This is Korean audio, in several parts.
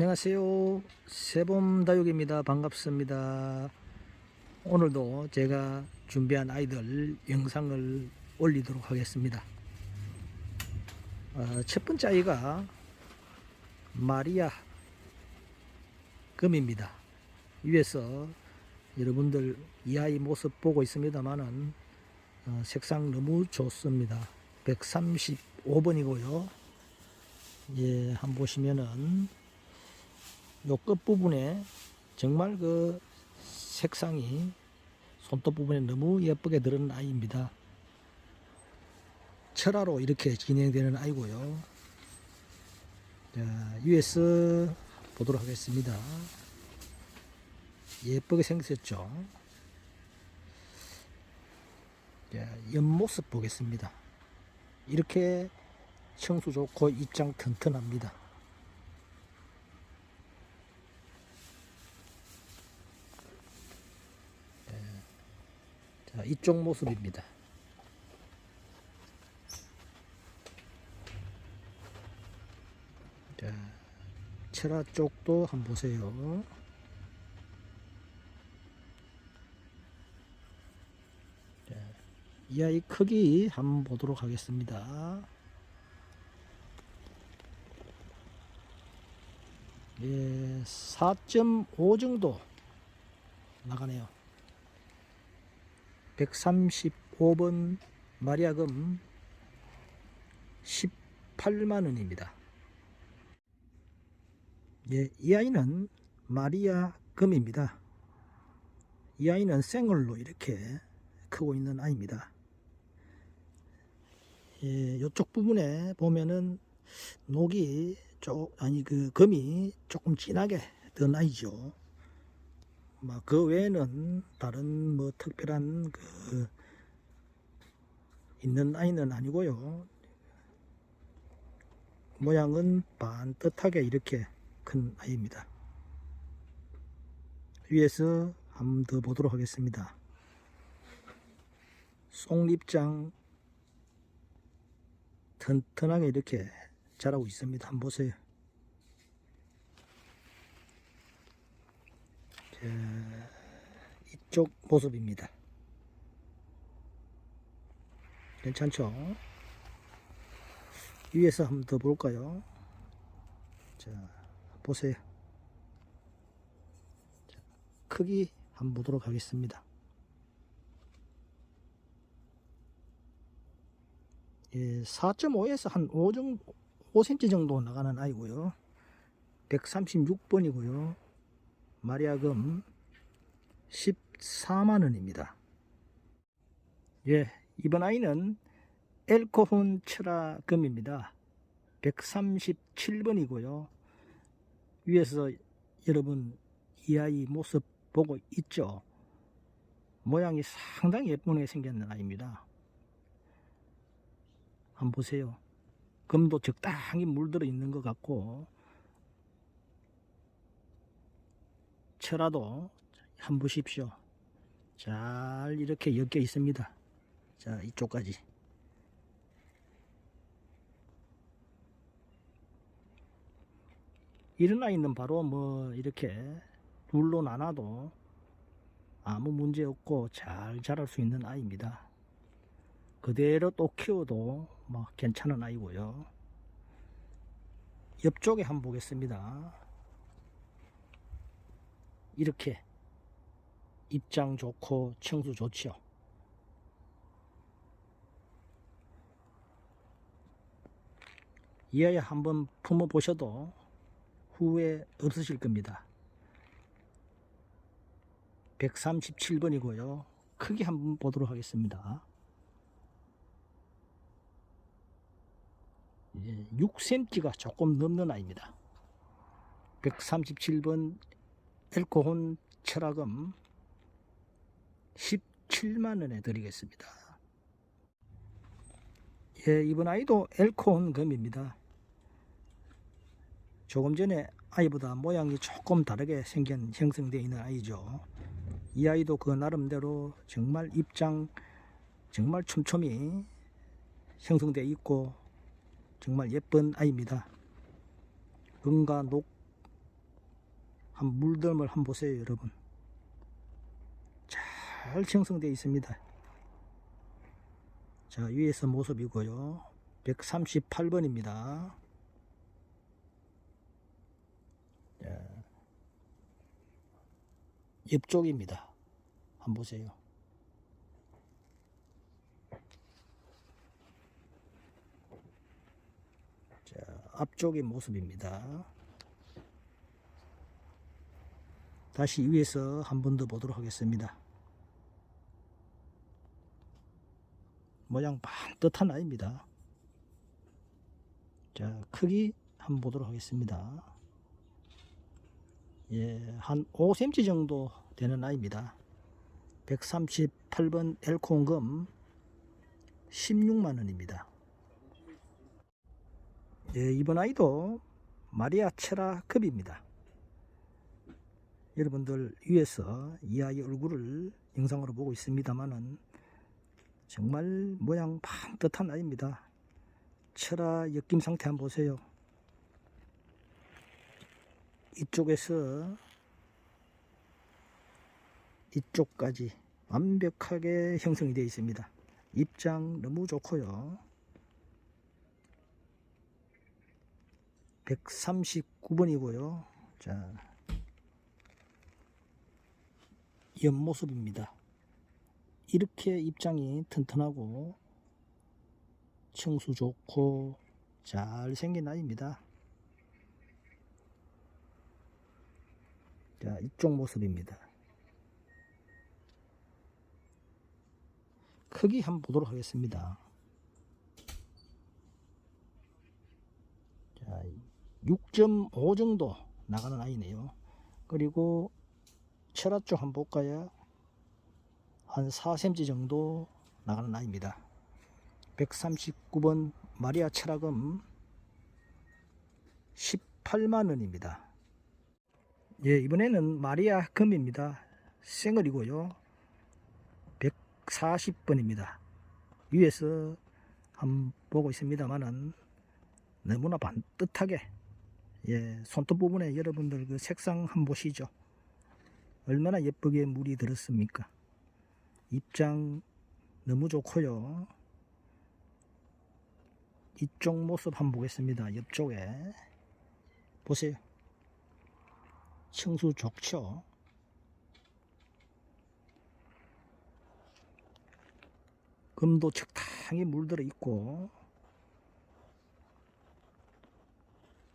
안녕하세요. 세봄다육입니다. 반갑습니다. 오늘도 제가 준비한 아이들 영상을 올리도록 하겠습니다. 어, 첫 번째 아이가 마리아 금입니다. 위에서 여러분들 이 아이 모습 보고 있습니다만은 어, 색상 너무 좋습니다. 135번이고요. 예, 한번 보시면은 요 끝부분에 정말 그 색상이 손톱 부분에 너무 예쁘게 들은 아이입니다. 철화로 이렇게 진행되는 아이고요. 자, US 보도록 하겠습니다. 예쁘게 생겼죠. 자, 옆모습 보겠습니다. 이렇게 청수 좋고 입장 튼튼합니다. 자, 이쪽 모습입니다. 자, 철화 쪽도 한번 보세요. 자, 이 아이 크기 한번 보도록 하겠습니다. 예, 4.5 정도 나가네요. 135번 마리아금 18만 원입니다. 예, 이 아이는 마리아 금입니다. 이 아이는 생얼로 이렇게 크고 있는 아이입니다. 예, 이쪽 부분에 보면은 녹이 쪽 아니 그 금이 조금 진하게 든 아이죠. 막그 외에는 다른 뭐 특별한 그 있는 아이는 아니고요. 모양은 반듯하게 이렇게 큰 아이입니다. 위에서 한번 더 보도록 하겠습니다. 송립장 튼튼하게 이렇게 자라고 있습니다. 한번 보세요. 이쪽 모습입니다. 괜찮죠? 위에서 한번 더 볼까요? 자, 보세요. 자, 크기 한번 보도록 하겠습니다. 예, 4.5에서 한 5 정도, 5cm 정도 나가는 아이고요. 136번이고요. 마리아금 14만 원입니다. 예, 이번 아이는 엘코혼 철화금입니다. 137번이고요. 위에서 여러분 이 아이 모습 보고 있죠? 모양이 상당히 예쁘게 생겼는 아이입니다. 한번 보세요. 금도 적당히 물들어 있는 것 같고 철화도 한번 보십시오. 잘 이렇게 엮여 있습니다. 자, 이쪽까지. 이런 아이는 바로 뭐 이렇게 둘로 나눠도 아무 문제 없고 잘 자랄 수 있는 아이입니다. 그대로 또 키워도 뭐 괜찮은 아이고요. 옆쪽에 한번 보겠습니다. 이렇게 입장 좋고 청수 좋죠. 이 아이 한번 품어 보셔도 후회 없으실 겁니다. 137번이고요. 크기 한번 보도록 하겠습니다. 6cm가 조금 넘는 아이입니다. 137번 엘코혼 철학금 17만원에 드리겠습니다. 예, 이번 아이도 엘코혼 금입니다. 조금 전에 아이보다 모양이 조금 다르게 생긴 형성되어 있는 아이죠. 이 아이도 그 나름대로 정말 입장 정말 촘촘히 형성되어 있고 정말 예쁜 아이입니다. 은과 녹 한 물들을 한번 보세요 여러분. 잘 형성되어 있습니다. 자 위에서 모습이고요. 138번입니다. 옆쪽입니다. 한번 보세요. 자 앞쪽의 모습입니다 다시 위에서 한 번 더 보도록 하겠습니다. 모양 반듯한 아이입니다. 자, 크기 한번 보도록 하겠습니다. 예, 한 5cm 정도 되는 아이입니다. 138번 엘콩금 16만원입니다. 예, 이번 아이도 마리아 체라 급입니다. 여러분들 위에서 이 아이 얼굴을 영상으로 보고 있습니다만은 정말 모양 반듯한 아이입니다. 철아 엮임 상태 한번 보세요. 이쪽에서 이쪽까지 완벽하게 형성이 되어 있습니다. 입장 너무 좋고요. 139번이고요. 자, 옆모습입니다. 이렇게 입장이 튼튼하고 청수 좋고 잘생긴 아이입니다. 자, 이쪽 모습입니다. 크기 한번 보도록 하겠습니다. 자, 6.5 정도 나가는 아이네요. 그리고 철화 쪽 한번 볼까요? 한 4cm 정도 나가는 아이입니다. 139번 마리아 철학금 18만원입니다. 예, 이번에는 마리아 금입니다. 생얼이고요. 140번입니다. 위에서 한번 보고 있습니다만은 너무나 반듯하게 예, 손톱 부분에 여러분들 그 색상 한번 보시죠. 얼마나 예쁘게 물이 들었습니까? 입장 너무 좋고요. 이쪽 모습 한번 보겠습니다. 옆쪽에 보세요. 청수 좋죠? 금도 적당히 물들어 있고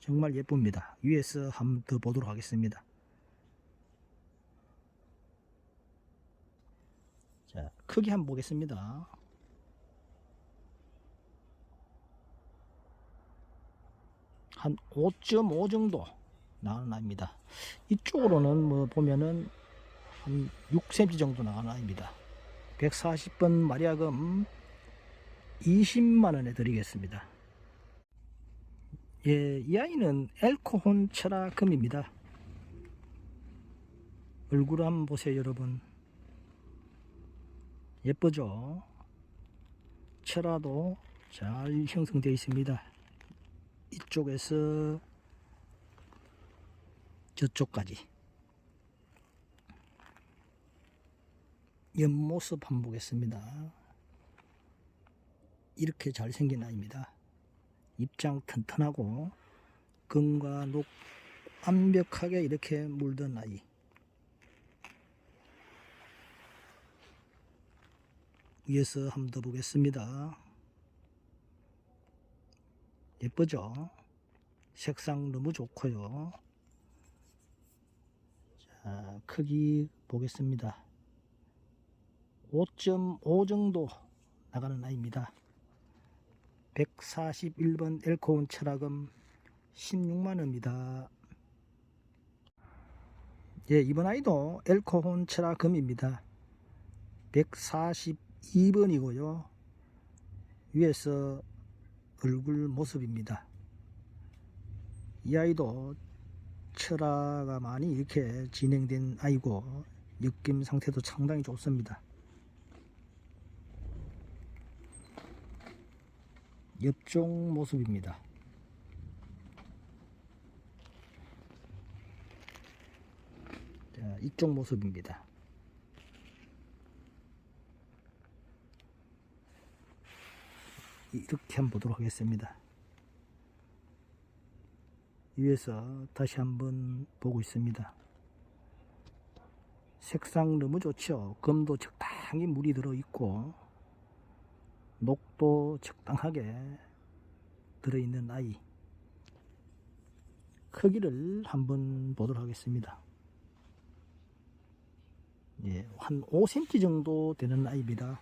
정말 예쁩니다. 위에서 한번 더 보도록 하겠습니다. 자, 크기 한번 보겠습니다. 한 5.5 정도 나가는 아입니다. 이쪽으로는 뭐 보면은 한 6cm 정도 나가는 아입니다. 140번 마리아금 20만원에 드리겠습니다. 예, 이 아이는 엘코혼 철화금입니다. 얼굴 한번 보세요, 여러분. 예쁘죠? 철화도 잘 형성되어 있습니다. 이쪽에서 저쪽까지 옆모습 한번 보겠습니다. 이렇게 잘생긴 아이입니다. 입장 튼튼하고 금과 녹 완벽하게 이렇게 물든 아이. 위에서 한번 더 보겠습니다. 예쁘죠? 색상 너무 좋고요. 자, 크기 보겠습니다. 5.5 정도 나가는 아이입니다. 141번 엘코온 철학금 16만원입니다. 예, 이번 아이도 엘코혼 철학금입니다. 142번이고요. 위에서 얼굴 모습입니다. 이 아이도 철화가 많이 이렇게 진행된 아이고 느낌 상태도 상당히 좋습니다. 옆쪽 모습입니다. 자, 이쪽 모습입니다. 이렇게 한번 보도록 하겠습니다. 위에서 다시 한번 보고 있습니다. 색상 너무 좋죠. 금도 적당히 물이 들어 있고 녹도 적당하게 들어 있는 아이. 크기를 한번 보도록 하겠습니다. 예, 한 5cm 정도 되는 아이입니다.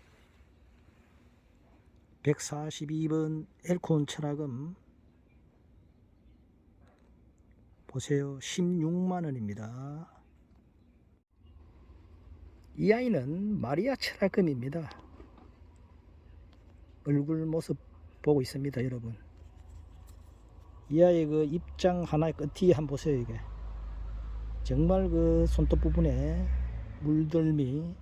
142번 엘콘 철학금 보세요. 16만원입니다. 이 아이는 마리아 철학금입니다. 얼굴 모습 보고 있습니다 여러분. 이 아이의 그 입장 하나의 끝이 한번 보세요 이게. 정말 그 손톱 부분에 물들미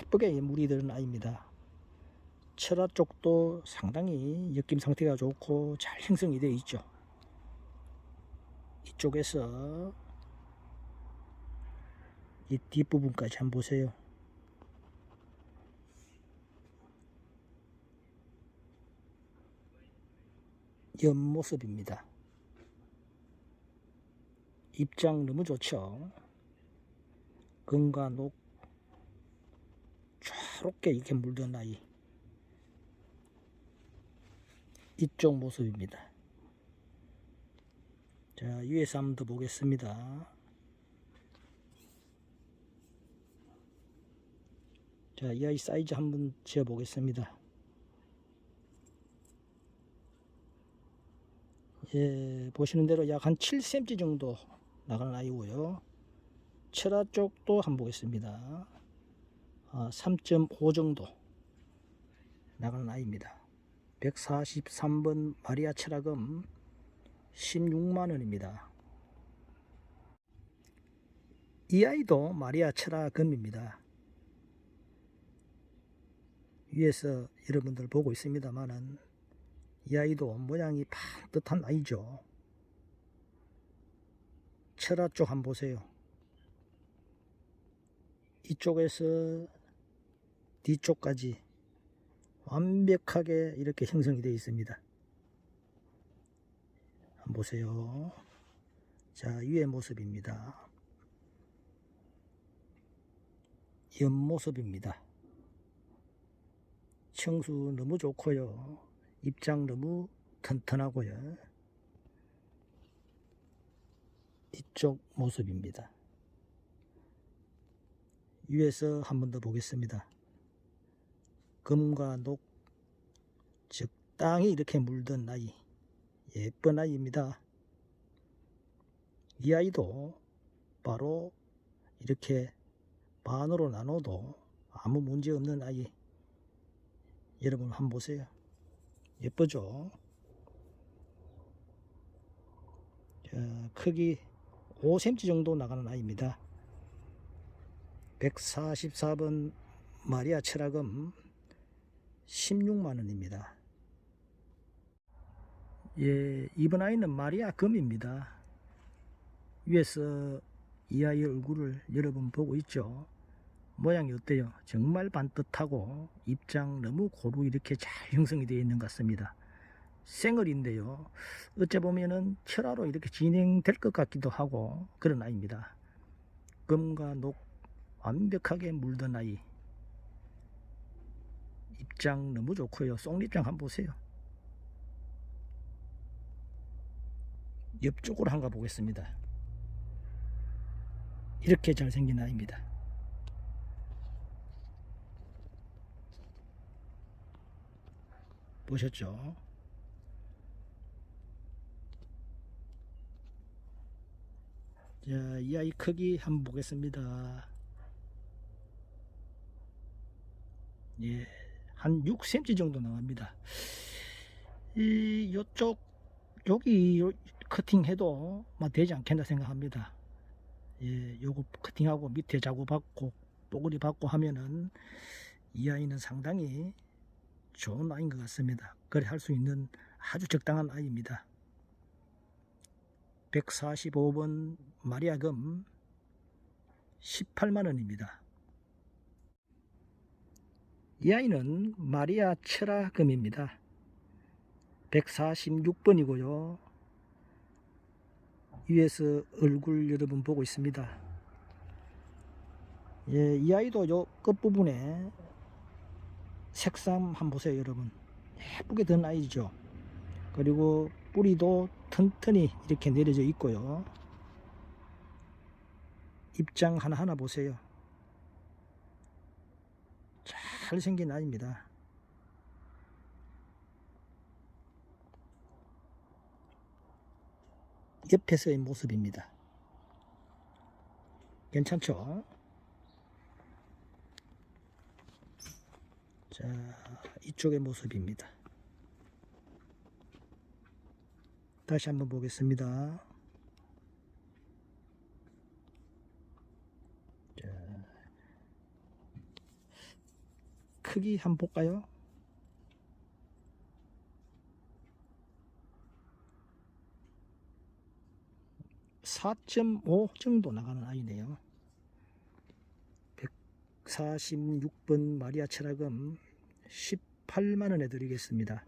예쁘게 물이 드는 아이입니다 철화 쪽도 상당히 엮임 상태가 좋고 잘 형성이 되어 있죠. 이쪽에서 이 뒷부분까지 한번 보세요. 옆모습입니다. 입장 너무 좋죠. 금과 녹 초롭게 이렇게 물든 아이. 이쪽 모습입니다. 자, 위에서 한번 더 보겠습니다. 자, 이 아이 사이즈 한번 재어 보겠습니다. 예, 보시는 대로 약 한 7cm 정도 나가는 아이고요. 철화 쪽도 한번 보겠습니다. 아, 3.5 정도 나가는 아이입니다. 143번 마리아 철학금 16만원입니다. 이 아이도 마리아 철학금입니다. 위에서 여러분들 보고 있습니다만은 이 아이도 모양이 반듯한 아이죠. 철화 쪽 한번 보세요. 이쪽에서 뒤쪽까지 완벽하게 이렇게 형성이 되어 있습니다. 한번 보세요. 자, 위의 모습입니다. 옆모습입니다. 청수 너무 좋고요. 입장 너무 튼튼하고요. 이쪽 모습입니다. 위에서 한 번 더 보겠습니다. 금과 녹 적당히 이렇게 물든 아이 예쁜 아이입니다. 이 아이도 바로 이렇게 반으로 나눠도 아무 문제 없는 아이 여러분 한번 보세요. 예쁘죠? 자, 크기 5cm 정도 나가는 아이입니다. 144번 마리아 철학금 16만원입니다. 예, 이번 아이는 마리아 금입니다. 위에서 이 아이의 얼굴을 여러분 보고 있죠? 모양이 어때요? 정말 반듯하고 입장 너무 고루 이렇게 잘 형성이 되어 있는 것 같습니다. 생얼인데요. 어째 보면은 철화로 이렇게 진행될 것 같기도 하고 그런 아이입니다. 금과 녹 완벽하게 물든 아이. 입장 너무 좋고요. 쏙입장 한번 보세요. 옆쪽으로 한가 보겠습니다. 이렇게 잘생긴 아이입니다. 보셨죠? 자, 이 아이 크기 한번 보겠습니다. 예, 한 6cm 정도 나갑니다. 이, 요쪽, 여기 요, 커팅해도 막 되지 않겠나 생각합니다. 예, 요거 커팅하고 밑에 자구 받고 뽀글이 받고 하면은 이 아이는 상당히 좋은 아이인 것 같습니다. 그래 할 수 있는 아주 적당한 아이입니다. 145번 마리아금 18만원입니다. 이 아이는 마리아 체라금입니다. 146번이고요. 위에서 얼굴 여러분 보고 있습니다. 예, 이 아이도 요 끝부분에 색상 한번 보세요, 여러분. 예쁘게 든 아이죠. 그리고 뿌리도 튼튼히 이렇게 내려져 있고요. 입장 하나하나 보세요. 잘생긴 아이입니다. 옆에서의 모습입니다. 괜찮죠? 자, 이쪽의 모습입니다. 다시 한번 보겠습니다. 크기 한번 볼까요? (4.5) 정도 나가는 아이네요. 146번 마리아 철학금 18만원에 드리겠습니다.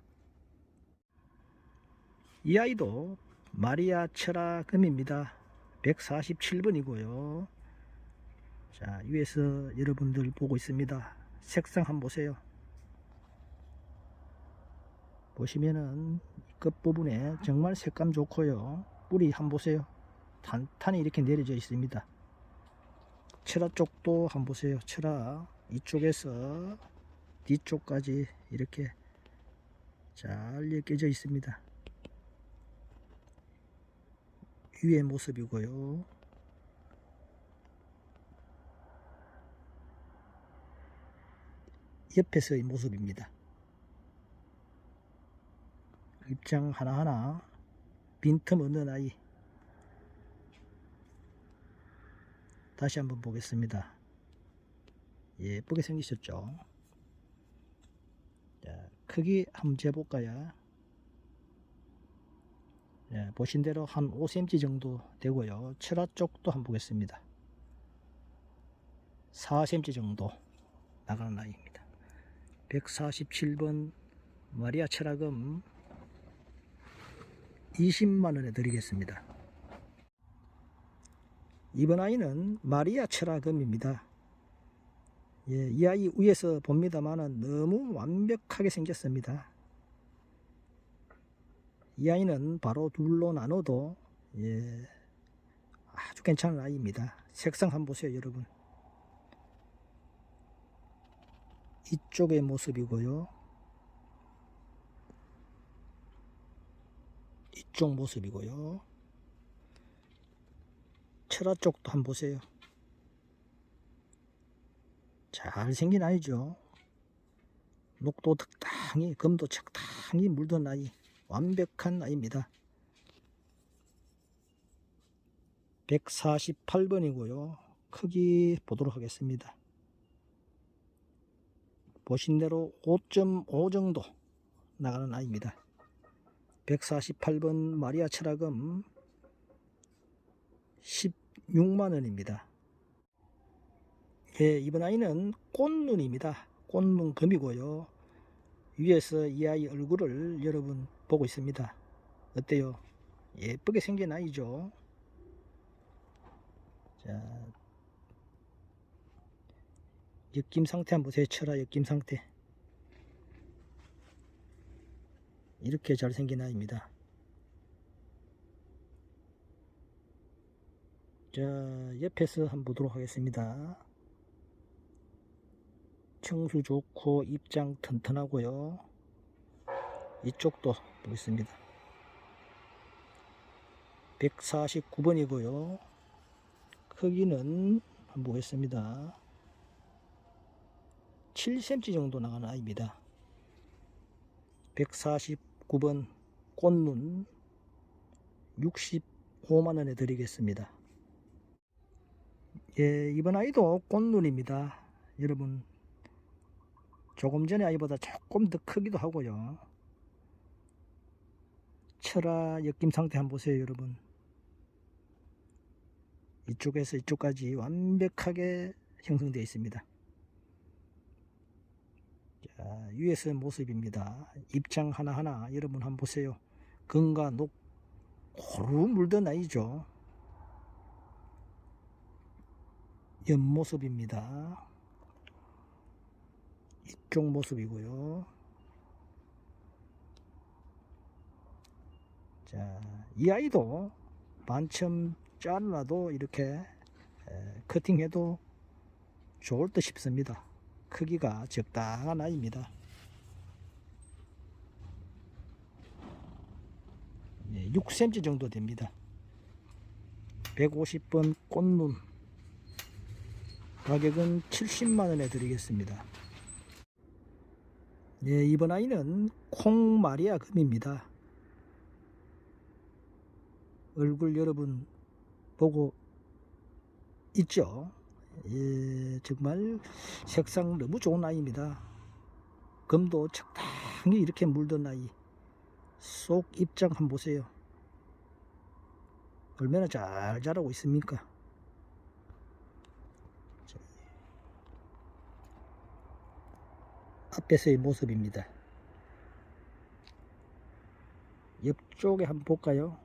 이 아이도 마리아 철학금입니다. 147번이고요. 자, 위에서 여러분들 보고 있습니다. 색상 한번 보세요. 보시면은 끝부분에 정말 색감 좋고요. 뿌리 한번 보세요. 탄탄히 이렇게 내려져 있습니다. 철화 쪽도 한번 보세요. 철화 이쪽에서 뒤쪽까지 이렇게 잘 엮여져 있습니다. 위의 모습이고요. 옆에서의 모습입니다. 입장 하나하나 빈틈 없는 아이 다시 한번 보겠습니다. 예쁘게 생기셨죠? 자, 크기 한번 재볼까요? 예, 보신 대로 한 5cm 정도 되고요. 철화 쪽도 한번 보겠습니다. 4cm 정도 나가는 아이입니다. 147번 마리아 철학금 20만원에 드리겠습니다. 이번 아이는 마리아 철학금입니다. 예, 이 아이 위에서 봅니다만은 너무 완벽하게 생겼습니다. 이 아이는 바로 둘로 나눠도 예, 아주 괜찮은 아이입니다. 색상 한번 보세요, 여러분. 이쪽의 모습이고요. 이쪽 모습이고요. 철화 쪽도 한번 보세요. 잘생긴 아이죠. 녹도 적당히, 금도 적당히 물든 아이. 완벽한 아이입니다. 148번이고요. 크기 보도록 하겠습니다. 보신 대로 5.5 정도 나가는 아이입니다. 148번 마리아 철학금 16만원입니다. 예, 이번 아이는 꽃눈입니다. 꽃눈 금이고요. 위에서 이 아이 얼굴을 여러분 보고 있습니다. 어때요? 예쁘게 생긴 아이죠? 자, 엮임 상태 한번 보세요. 엮임 상태. 이렇게 잘생긴 아이입니다. 자, 옆에서 한번 보도록 하겠습니다. 청수 좋고 입장 튼튼하고요. 이쪽도 보겠습니다. 149번이고요. 크기는 한번 보겠습니다. 7cm 정도 나가는 아이입니다. 149번 꽃눈 65만원에 드리겠습니다. 예, 이번 아이도 꽃눈입니다. 여러분, 조금 전에 아이보다 조금 더 크기도 하고요. 철화 엮임 상태 한번 보세요, 여러분. 이쪽에서 이쪽까지 완벽하게 형성되어 있습니다. 자, 위에서 모습입니다. 입장 하나하나 여러분 한번 보세요. 금과 녹 고루 물던 아이죠. 옆모습입니다. 이쪽 모습이고요. 자, 이 아이도 반쯤 잘라도 이렇게 에, 커팅해도 좋을 듯 싶습니다. 크기가 적당한 아이입니다. 예, 6cm 정도 됩니다. 150번 꽃눈 가격은 70만원에 드리겠습니다. 예, 이번 아이는 콩마리아 금입니다. 얼굴 여러분 보고 있죠? 예, 정말 색상 너무 좋은 아이입니다. 금도 적당히 이렇게 물든 아이. 속 입장 한번 보세요. 얼마나 잘 자라고 있습니까? 자, 앞에서의 모습입니다. 옆쪽에 한번 볼까요?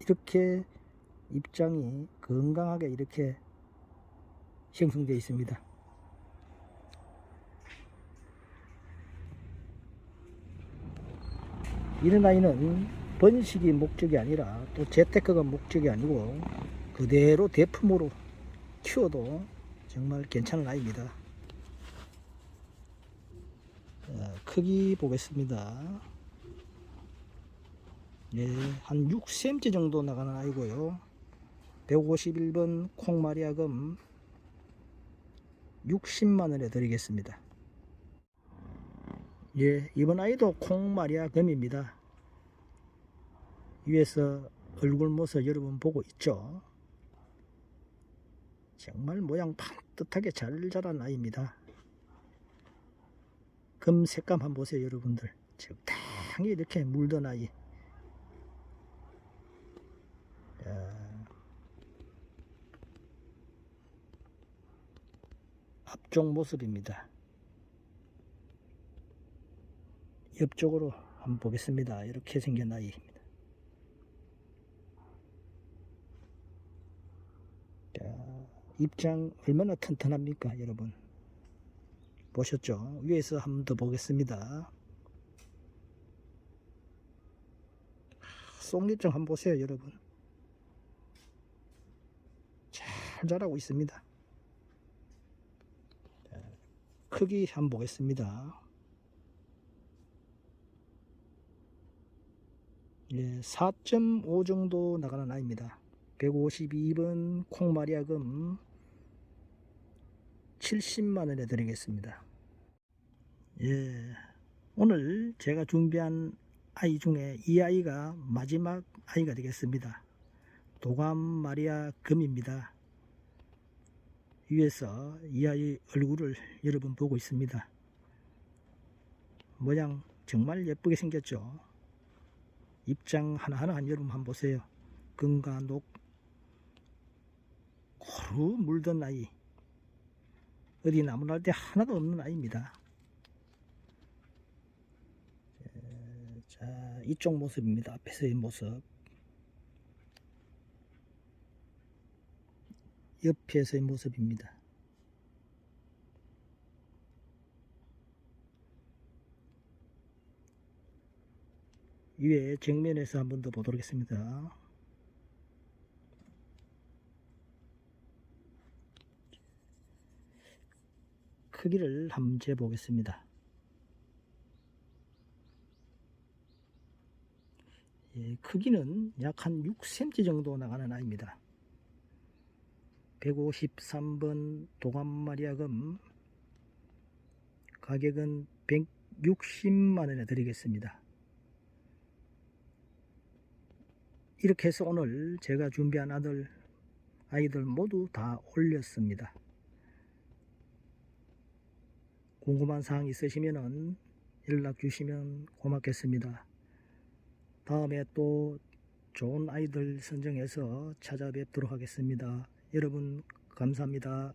이렇게 입장이 건강하게 이렇게 형성되어 있습니다. 이런 아이는 번식이 목적이 아니라 또 재테크가 목적이 아니고 그대로 대품으로 키워도 정말 괜찮은 아이입니다. 자, 크기 보겠습니다. 네, 한 6cm 정도 나가는 아이고요. 151번 콩마리아금 60만원에 드리겠습니다. 예, 이번 아이도 콩마리아 금입니다. 위에서 얼굴 모습 여러분 보고 있죠? 정말 모양 반듯하게 잘 자란 아이입니다. 금 색감 한번 보세요, 여러분들. 적당히 이렇게 물던 아이. 자, 앞쪽 모습입니다. 옆쪽으로 한번 보겠습니다. 이렇게 생긴 아이입니다. 자, 입장 얼마나 튼튼합니까, 여러분? 보셨죠? 위에서 한번 더 보겠습니다. 쏙입장 한번 보세요, 여러분. 잘 자라고 있습니다. 자, 크기 한번 보겠습니다. 예, 4.5 정도 나가는 아이입니다. 152번 콩마리아금 70만원에 드리겠습니다. 예, 오늘 제가 준비한 아이 중에 이 아이가 마지막 아이가 되겠습니다. 도감 마리아 금입니다. 위에서 이 아이 얼굴을 여러분 보고 있습니다. 모양 정말 예쁘게 생겼죠. 입장 하나하나 여러분 한번 보세요. 금과 녹 고루 물던 아이 어디 나무날 때 하나도 없는 아이입니다. 자 이쪽 모습입니다. 앞에서의 모습 옆에서의 모습입니다. 위에 정면에서 한 번 더 보도록 하겠습니다. 크기를 한번 재보겠습니다. 예, 크기는 약 한 6cm 정도 나가는 아이입니다. 153번 도감마리아금 가격은 160만원에 드리겠습니다. 이렇게 해서 오늘 제가 준비한 아들 아이들 모두 다 올렸습니다. 궁금한 사항 있으시면 연락 주시면 고맙겠습니다. 다음에 또 좋은 아이들 선정해서 찾아뵙도록 하겠습니다. 여러분 감사합니다.